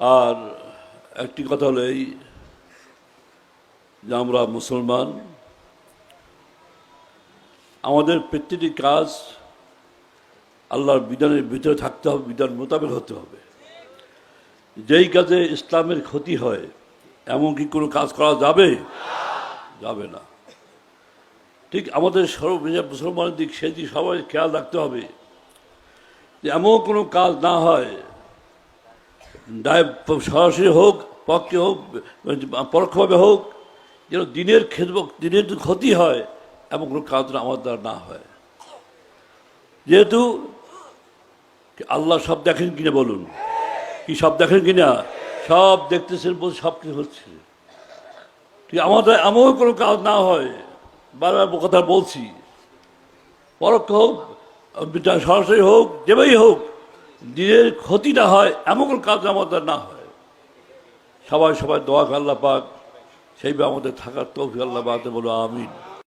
আর একটি কথা হলো এই যে আমরা মুসলমান, আমাদের প্রত্যেকটি কাজ আল্লাহর বিধানের ভিতরে থাকতে হবে, বিধান মোতাবেক হতে হবে। যেই কাজে ইসলামের ক্ষতি হয়, এমন কি কোনো কাজ করা যাবে? যাবে না। ঠিক আমাদের সর্ব মুসলমানের দিক সেদিক সবাই খেয়াল রাখতে হবে যে এমন কোনো কাজ না হয় সরাসরি হোক, পক্ষে হোক, পরোক্ষভাবে হোক, যেন দিনের খেদব, দিনের ক্ষতি হয়, এমন কোনো কাজ আমার দ্বারা না হয়। যেহেতু আল্লাহ সব দেখেন কিনা বলুন? কি সব দেখেন কিনা? সব দেখতেছেন বলছে সব কিছু হচ্ছে। ঠিক আমাদের এমন কোনো কাজ না হয়, বারবার কথা বলছি, পরোক্ষ হোক, সরাসরি হোক, যেভাবেই হোক দিনের ক্ষতি না হয়, এমন কোনো কাজ আমাদের না হয়। সবাই সবাই দোয়া আল্লাহ পাক সেইভাবে আমাদের থাকার তৌফিক আল্লাহ পাক বলো আমিন।